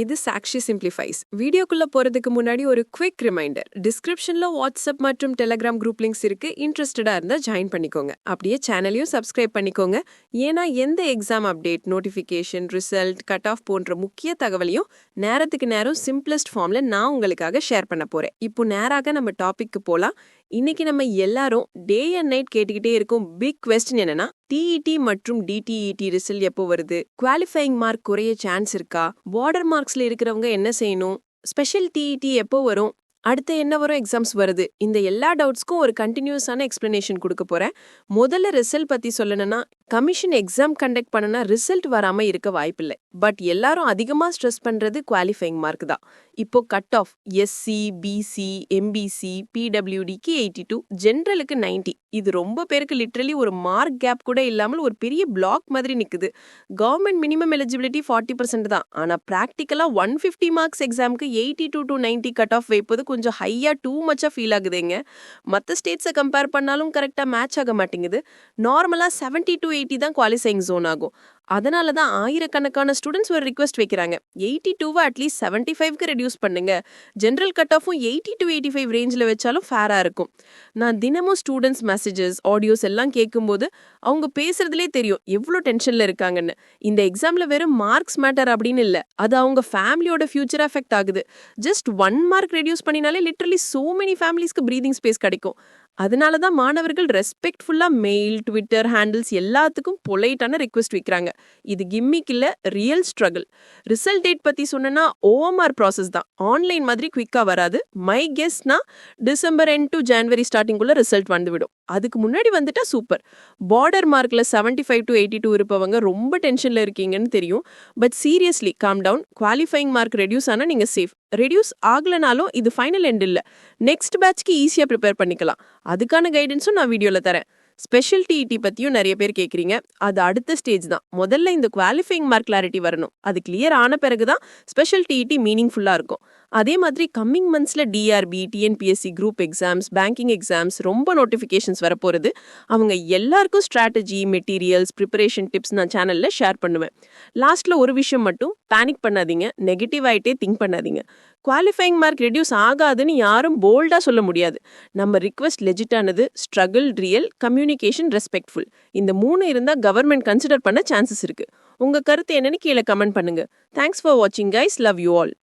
இது சாக்ஷி சிம்பிளிஃபைஸ். வீடியோக்குள்ள போறதுக்கு முன்னாடி ஒரு குவிக் ரிமைண்டர் டிஸ்கிரிப்ஷன்ல வாட்ஸ்அப் மற்றும் டெலிகிராம் குரூப் லிங்க்ஸ் இருக்கு. இன்ட்ரெஸ்டடா இருந்தா ஜாயின் பண்ணிக்கோங்க. அப்படியே சேனலையும் சப்ஸ்கிரைப் பண்ணிக்கோங்க. ஏன்னா எந்த exam update notification result cut off போன்ற முக்கிய தகவலையும் நேரத்துக்கு நேரம் சிம்பிளஸ்ட் ஃபார்ம்ல நான் உங்களுக்காக ஷேர் பண்ண போறேன். இப்போ நேராக நம்ம டாபிக்கு போலாம். இன்னைக்கு நம்ம எல்லாரும் டே அண்ட் நைட் கேட்டுக்கிட்டே இருக்கும் பிக் கொஸ்டின் என்னன்னா டிஇடி மற்றும் டிடிஇடி ரிசல்ட் எப்போ வருது? குவாலிஃபைங் மார்க் குறைய சான்ஸ் இருக்கா? பார்டர் மார்க்ஸில் இருக்கிறவங்க என்ன செய்யணும்? ஸ்பெஷல் டிஇடி எப்போ வரும்? அடுத்து என்ன வரும் எக்ஸாம்ஸ் வருது? இந்த எல்லா டவுட்ஸ்க்கும் ஒரு கண்டினியூஸான எக்ஸ்ப்ளனேஷன் கொடுக்க போகிறேன் முதல்ல ரிசல்ட் பற்றி சொல்லணும்னா கமிஷன் எக்ஸாம் கண்டக்ட் பண்ணனா ரிசல்ட் வராம இருக்க வாய்ப்பில்லை. பட் எல்லாரும் அதிகமா ஸ்ட்ரெஸ் பண்றது குவாலிஃபைங் மார்க் தான். இப்போ cut off SC BC MBC பிடபிள்யூடிக்கு eighty two ஜென்ரலுக்கு நைன்டி இது ரொம்ப பேருக்கு லிட்ரலி ஒரு மார்க் கேப் கூட இல்லாமல் ஒரு பெரிய பிளாக் மாதிரி நிக்குது. Government minimum eligibility forty percent தான். ஆனா ப்ராக்டிக்கலாக ஒன் ஃபிஃப்டி மார்க்ஸ் எக்ஸாமுக்கு eighty two to ninety cut off வைப்பது கொஞ்சம் ஹையா டூ மச்சா ஃபீல் ஆகுதுங்க. மற்ற ஸ்டேட்ஸை கம்பேர் பண்ணாலும் கரெக்டாக மேட்ச் ஆக மாட்டேங்குது. நார்மலாக செவன்ட்டி டூ எயிட்டி தான் குவாலிஃபைங் ஜோன் ஆகும். அதனால தான் ஆயிரக்கணக்கான ஸ்டூடெண்ட்ஸ் ஒரு ரிக்வஸ்ட் வைக்கிறாங்க. எயிட்டி டூவை அட்லீஸ்ட் செவன்ட்டி ஃபைவ்க்கு ரெடியூஸ் பண்ணுங்க. ஜென்ரல் கட் ஆஃபும் எயிட்டி டு எயிட்டி ஃபைவ் ரேஞ்சில் வச்சாலும் ஃபேராக இருக்கும். நான் தினமும் ஸ்டூடெண்ட்ஸ் மெசேஜஸ் ஆடியோஸ் எல்லாம் கேட்கும்போது அவங்க பேசுறதுலே தெரியும் எவ்வளோ டென்ஷனில் இருக்காங்கன்னு. இந்த எக்ஸாமில் வெறும் மார்க்ஸ் மேட்டர் அப்படின்னு இல்லை. அது அவங்க ஃபேமிலியோட ஃபியூச்சர் அஃபெக்ட் ஆகுது. ஜஸ்ட் ஒன் மார்க் ரெடியூஸ் பண்ணினாலே லிட்ரலி சோ மெனி ஃபேமிலிஸ்க்கு ப்ரீதிங் ஸ்பேஸ் கிடைக்கும். அதனால தான் மாணவர்கள் ரெஸ்பெக்ட்ஃபுல்லாக மெயில் ட்விட்டர் ஹேண்டில்ஸ் எல்லாத்துக்கும் பொலைட்டான ரிக்வெஸ்ட் வைக்கிறாங்க. இது கிம்மிக் இல்லை ரியல் ஸ்ட்ரகிள் ரிசல்ட் டேட் பற்றி சொன்னேன்னா ஓஎம்ஆர் ப்ராசஸ் தான். ஆன்லைன் மாதிரி குவிக்காக வராது. மை கெஸ்ட்னா டிசம்பர் என் டு ஜான்வரி ஸ்டார்டிங்குள்ளே ரிசல்ட் வந்துவிடும். அதுக்கு முன்னாடி வந்துட்டா சூப்பர். பார்டர் மார்க்கில் seventy five to eighty two இருப்பவங்க ரொம்ப டென்ஷனில் இருக்கீங்கன்னு தெரியும். But seriously calm down qualifying mark reduce ஆனால் நீங்கள் சேஃப் ரெடியூஸ் ஆகலைனாலும் இது ஃபைனல் எண்ட் இல்லை. நெக்ஸ்ட் பேட்ச்க்கு ஈஸியாக ப்ரிப்பேர் பண்ணிக்கலாம். அதுக்கான கைடன்ஸும் நான் வீடியோவில் தரேன். ஸ்பெஷல் டிஇடி பற்றியும் நிறைய பேர் கேட்குறீங்க அது அடுத்த ஸ்டேஜ் தான். முதல்ல இந்த குவாலிஃபைங் மார்க் கிளாரிட்டி வரணும். அது கிளியர் ஆன பிறகு தான் ஸ்பெஷல் டிஇடி மீனிங்ஃபுல்லாக இருக்கும். அதே மாதிரி coming மந்த்ஸில் TRB TNPSC group exams banking exams ரொம்ப நோட்டிஃபிகேஷன்ஸ் வரப்போகிறது அவங்க எல்லாருக்கும் ஸ்ட்ராட்டஜி மெட்டீரியல்ஸ் ப்ரிப்பரேஷன் டிப்ஸ் நான் சேனலில் ஷேர் பண்ணுவேன். லாஸ்ட்டில் ஒரு விஷயம் மட்டும் பேனிக் பண்ணாதீங்க. நெகட்டிவ் ஆகிட்டே திங்க் பண்ணாதீங்க. குவாலிஃபைங் மார்க் ரெடியூஸ் ஆகாதுன்னு யாரும் போல்டாக சொல்ல முடியாது. நம்ம ரிக்வஸ்ட் லெஜிட்டானது ஸ்ட்ரகிள் ரியல் கம்யூனிகேஷன் ரெஸ்பெக்ட்ஃபுல் இந்த மூணு இருந்தால் கவர்மெண்ட் கன்சிடர் பண்ண சான்சஸ் இருக்குது உங்கள் கருத்து என்னன்னு கீழே கமெண்ட் பண்ணுங்கள் தேங்க்ஸ் ஃபார் வாட்சிங் கைஸ் லவ் யூ ஆல்